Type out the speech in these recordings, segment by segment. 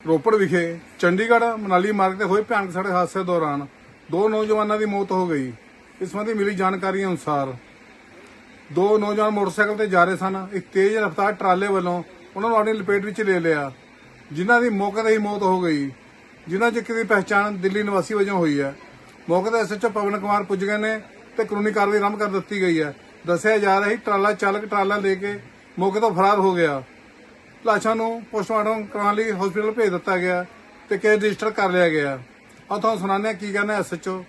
ਰੋਪੜ ਵਿਖੇ ਚੰਡੀਗੜ੍ਹ ਮਨਾਲੀ ਮਾਰਗ ਤੇ ਹੋਏ ਭਿਆਨਕ ਸੜਕ ਹਾਦਸੇ ਦੌਰਾਨ ਦੋ ਨੌਜਵਾਨਾਂ ਦੀ ਮੌਤ ਹੋ ਗਈ। ਇਸ ਸੰਬੰਧੀ ਮਿਲੀ ਜਾਣਕਾਰੀ ਅਨੁਸਾਰ ਦੋ ਨੌਜਵਾਨ ਮੋਟਰਸਾਈਕਲ ਤੇ ਜਾ ਰਹੇ ਸਨ। ਇੱਕ ਤੇਜ਼ ਰਫ਼ਤਾਰ ਟਰਾਲੇ ਵੱਲੋਂ ਉਹਨਾਂ ਨੂੰ ਆਪਣੀ ਲਪੇਟ ਵਿੱਚ ਲੈ ਲਿਆ, ਜਿਨ੍ਹਾਂ ਦੀ ਮੌਕੇ ਤੇ ਹੀ ਮੌਤ ਹੋ ਗਈ। ਜਿਨ੍ਹਾਂ 'ਚ ਇੱਕ ਦੀ ਪਹਿਚਾਣ ਦਿੱਲੀ ਨਿਵਾਸੀ ਵਜੋਂ ਹੋਈ ਹੈ। ਮੌਕੇ ਤੇ ਐਸਐਚਓ ਪਵਨ ਕੁਮਾਰ ਪੁੱਜ ਗਏ ਨੇ ਤੇ ਕਾਨੂੰਨੀ ਕਾਰਵਾਈ ਆਰੰਭ ਕਰ ਦਿੱਤੀ ਗਈ ਹੈ। ਦੱਸਿਆ ਜਾ ਰਿਹਾ ਹੈ ਟਰਾਲਾ ਚਾਲਕ ਟਰਾਲਾ ਲੈ ਕੇ ਮੌਕੇ ਤੋਂ ਫਰਾਰ ਹੋ ਗਿਆ। ਲਾਸ਼ਾਂ ਨੂੰ ਪੋਸਟਮਾਰਟਮ ਕਰਾਉਣ ਲਈ ਹਸਪੀਟਲ ਭੇਜ ਦਿੱਤਾ ਗਿਆ ਤੇ ਕੇਸ ਰਜਿਸਟਰ ਕਰ ਲਿਆ ਗਿਆ। ਆ ਤੁਹਾਨੂੰ ਸੁਣਾਉਂਦੇ ਹਾਂ ਕੀ ਕਹਿੰਦਾ ਐਸਐਚਓ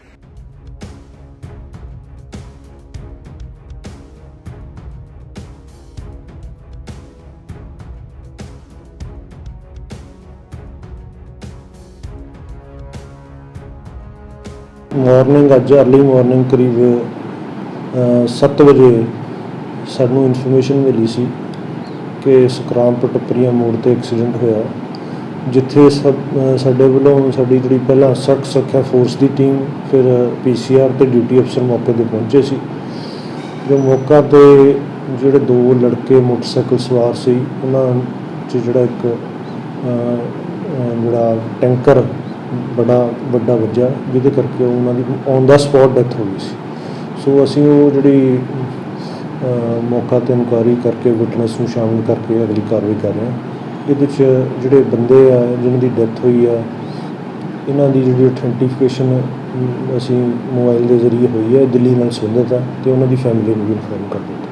ਮਾਰਨਿੰਗ ਅੱਜ ਅਰਲੀ ਮਾਰਨਿੰਗ ਕਰੀਬ 7 ਵਜੇ ਸਾਨੂੰ ਇਨਫੋਰਮੇਸ਼ਨ ਮਿਲੀ ਸੀ। ਕਿ ਸਕਰਾਮ ਟੱਪਰੀਆਂ ਮੋੜ ਤੇ ਐਕਸੀਡੈਂਟ ਹੋਇਆ। ਜਿੱਥੇ ਸਭ ਸਾਡੇ ਵੱਲੋਂ ਸਾਡੀ ਜਿਹੜੀ ਪਹਿਲਾਂ ਸੜਕ ਸੁਰੱਖਿਆ ਫੋਰਸ ਦੀ ਟੀਮ ਫਿਰ ਪੀਸੀਆਰ ਤੇ ਡਿਊਟੀ ਅਫਸਰ ਮੌਕੇ ਤੇ ਪਹੁੰਚੇ ਸੀ। ਜੋ ਮੌਕਾ ਤੇ ਜਿਹੜੇ ਦੋ ਲੜਕੇ ਮੋਟਰਸਾਈਕਲ ਸਵਾਰ ਸੀ, ਉਹਨਾਂ 'ਚ ਜਿਹੜਾ ਇੱਕ ਜਿਹੜਾ ਟੈਂਕਰ ਬੜਾ ਵੱਡਾ ਵੱਜਾ ਜਿਹਦੇ ਕਰਕੇ ਉਹਨਾਂ ਦੀ ਔਨ ਦਾ ਸਪੌਟ ਡੈਥ ਹੋ ਗਈ ਸੀ। ਸੋ ਅਸੀਂ ਉਹ ਜਿਹੜੀ ਮੌਕਾ ਤੇ ਇਨਕੁਆਇਰੀ ਕਰਕੇ ਵਿਟਨੈਸ ਨੂੰ ਸ਼ਾਮਿਲ ਕਰਕੇ ਅਗਲੀ ਕਾਰਵਾਈ ਕਰ ਰਹੇ ਹਾਂ। ਇਹਦੇ 'ਚ ਜਿਹੜੇ ਬੰਦੇ ਆ ਜਿਨ੍ਹਾਂ ਦੀ ਡੈਥ ਹੋਈ ਆ, ਇਹਨਾਂ ਦੀ ਜਿਹੜੀ ਅਥੈਂਟੀਫਿਕੇਸ਼ਨ ਅਸੀਂ ਮੋਬਾਈਲ ਦੇ ਜ਼ਰੀਏ ਹੋਈ ਹੈ ਦਿੱਲੀ ਨਾਲ ਸੰਬੰਧਿਤ ਆ ਤੇ ਉਹਨਾਂ ਦੀ ਫੈਮਿਲੀ ਨੂੰ ਵੀ ਇਨਫੋਰਮ ਕਰ ਦਿੱਤਾ।